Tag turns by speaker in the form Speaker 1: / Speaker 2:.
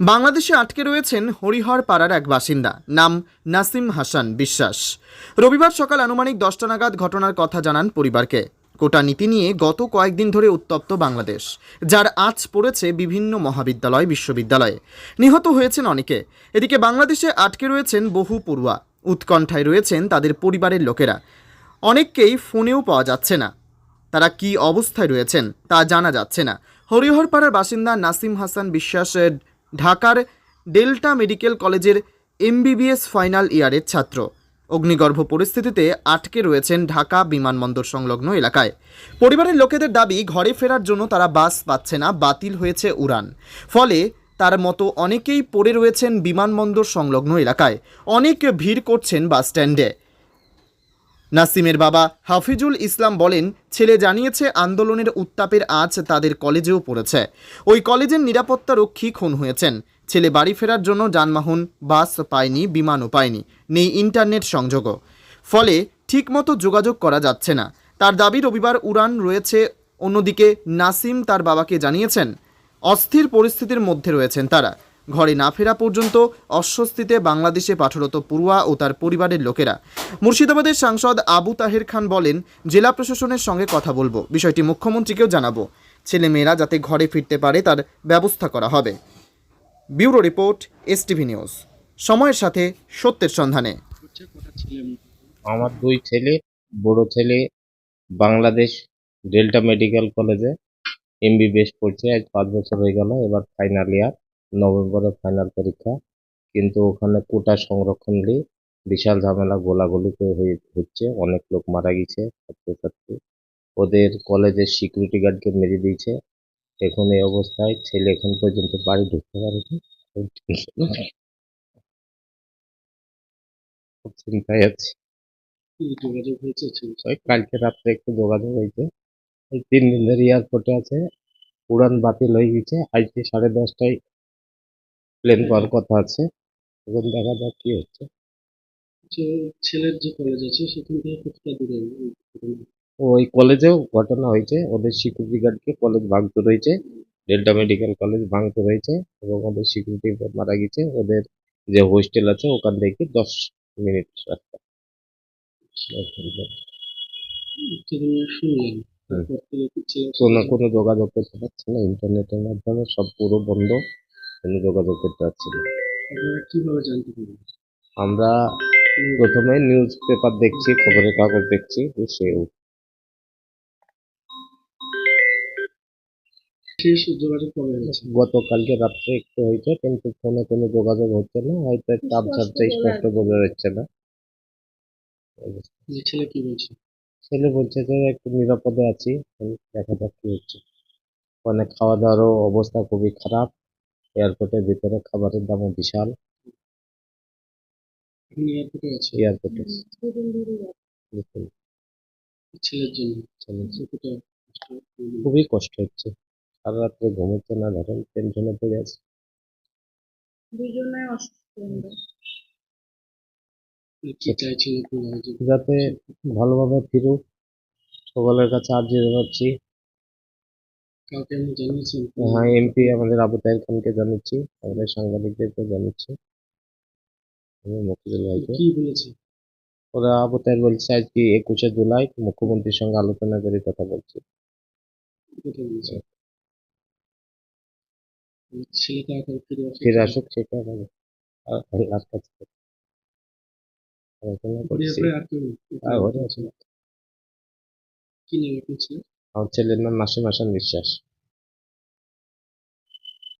Speaker 1: বাংলাদেশে আটকে রয়েছেন হরিহর পাড়ার এক বাসিন্দা, নাম নাসিম হাসান বিশ্বাস। রবিবার সকাল আনুমানিক দশটা নাগাদ ঘটনার কথা জানান পরিবারকে। কোটা নীতি নিয়ে গত কয়েকদিন ধরে উত্তপ্ত বাংলাদেশ, যার আঁচ পড়েছে বিভিন্ন মহাবিদ্যালয়, বিশ্ববিদ্যালয়ে। নিহত হয়েছেন অনেকে। এদিকে বাংলাদেশে আটকে রয়েছেন বহু পড়ুয়া। উৎকণ্ঠায় রয়েছেন তাদের পরিবারের লোকেরা। অনেককেই ফোনেও পাওয়া যাচ্ছে না। তারা কি অবস্থায় রয়েছেন তা জানা যাচ্ছে না। হরিহরপাড়ার বাসিন্দা নাসিম হাসান বিশ্বাসের ঢাকার ডেল্টা মেডিকেল কলেজের এমবিবিএস ফাইনাল ইয়ারের ছাত্র। অগ্নিগর্ভ পরিস্থিতিতে আটকে রয়েছেন ঢাকা বিমানবন্দর সংলগ্ন এলাকায়। পরিবারের লোকেদের দাবি, ঘরে ফেরার জন্য তারা বাস পাচ্ছে না, বাতিল হয়েছে উড়ান। ফলে তার মতো অনেকেই পড়ে রয়েছেন বিমানবন্দর সংলগ্ন এলাকায়। অনেক ভিড় করছেন বাস স্ট্যান্ডে নাসিমের বাবা হাফিজুল ইসলাম বলেন, ছেলে জানিয়েছে আন্দোলনের উত্তাপের আজ তাদের কলেজেও পড়েছে। ওই কলেজের নিরাপত্তা রক্ষী খুন হয়েছেন। ছেলে বাড়ি ফেরার জন্য যানবাহন, বাস পায়নি, বিমানও পায়নি, নেই ইন্টারনেট সংযোগও। ফলে ঠিকমতো যোগাযোগ করা যাচ্ছে না। তার দাবি, রবিবার উড়ান রয়েছে। অন্যদিকে নাসিম তার বাবাকে জানিয়েছেন, অস্থির পরিস্থিতির মধ্যে রয়েছেন তারা। ঘরে না ফেরা পর্যন্ত অস্বস্তিতে বাংলাদেশে পাঠরত পড়ুয়া ও তার পরিবারের লোকেরা। মুর্শিদাবাদের সাংসদ আবু তাহের খান বলেন, জেলা প্রশাসনের সঙ্গে কথা বলব, বিষয়টি মুখ্যমন্ত্রীকেও জানাব। ছেলেমেয়েরা যাতে ঘরে ফিরতে পারে তার ব্যবস্থা করা হবে। Bureau report, STV news. সময়ের সাথে সত্যের সন্ধানে।
Speaker 2: আমার দুই ছেলে, বড় ছেলে, বাংলাদেশ ডেল্টা মেডিকেল কলেজে এমবিবিএস পড়ছে, আজ পাঁচ বছর হয়ে গেল, এবার ফাইনাল ইয়ার নভেম্বরে ফাইনাল পরীক্ষা। কিন্তু ওখানে কোটা সংরক্ষণ নিয়ে বিশাল ঝামেলা গোলাগুলি হচ্ছে। অনেক লোক মারা গেছে ছাত্রছাত্রী। ওদের কলেজের সিকিউরিটি গার্ডকে মেরে দিয়েছে। এখন এই অবস্থায় ছেলে এখন পর্যন্ত বাড়ি ঢুকতে পারেনি। চিন্তায় আছি।
Speaker 3: যোগাযোগ হয়েছে
Speaker 2: কালকে রাত্রে একটু যোগাযোগ হয়েছে। এই তিন দিন ধরে এয়ারপোর্টে আছে। উড়ান বাতিল হয়ে গেছে। আজকে সাড়ে দশটায় প্লেন পাওয়ার কথা আছে। এখন দেখা যাক কি হচ্ছে।
Speaker 3: যে ছেলের যে কলেজ আছে সেখান থেকে কতটা দূরে ওই?
Speaker 2: কলেজেও ঘটনা হয়েছে। ওদের সিকিউরিটি গার্ডকে কলেজ ভাঙচুর হয়েছে। ডেল্টা মেডিকেল কলেজ ভাঙচুর হয়েছে এবং ওদের সিকিউরিটি মারা গেছে। ওদের যে হোস্টেল আছে ওখান থেকে দশ মিনিট রাস্তা। কোনো কোনো যোগাযোগ করতে পারছে না। ইন্টারনেটের মাধ্যমে সব পুরো বন্ধ। কোনো যোগাযোগ করতে পারছি না।
Speaker 3: কীভাবে জানতে পারবেন
Speaker 2: আমরা প্রথমে নিউজ পেপার দেখছি খবরের কাগজ দেখছি সে
Speaker 3: যোগাযোগ
Speaker 2: গতকালকে রাত্রে একটু হয়েছে কিন্তু ফোনে কোনো যোগাযোগ হচ্ছে না হয়তো একটা আবসারটা স্পষ্ট বোঝা যাচ্ছে না।
Speaker 3: ছেলে কি বলছে?
Speaker 2: ছেলে বলছে যে একটু নিরাপদে আছি দেখা যাক কি হচ্ছে। মানে খাওয়া দাওয়ারও অবস্থা খুবই খারাপ। এয়ারপোর্টের ভিতরে খাবারের দামও বিশাল।
Speaker 3: এয়ারপোর্টে আছে? ছেলের জন্য?
Speaker 2: খুবই কষ্ট হচ্ছে। সারা রাত্রে ঘুমোচ্ছে না ধরেন টেনশনে পড়ে আছে।
Speaker 4: দুজনে অসুস্থ
Speaker 2: যাতে ভালোভাবে ফিরুক। সকলের কাছে আর্জি জানাচ্ছি। হ্যাঁ এমপি আমাদের আবু তাহের খানকে জানাচ্ছি আমাদের সাংবাদিকদেরকে জানাচ্ছি আমি মফিজুল ভাইকে।
Speaker 3: কি বলেছে?
Speaker 2: ওরা আবু তাহের বলছে আজকে একুশে জুলাই মুখ্যমন্ত্রীর সঙ্গে আলোচনা করে কথা বলছি।
Speaker 3: ফিরে আসে
Speaker 2: ফিরে আসুক সেটা আর আল্লাহর কাছে আলোচনা করছি।
Speaker 3: আর কি ছেলে
Speaker 2: আমার ছেলের নাম নাসিম হাসান বিশ্বাস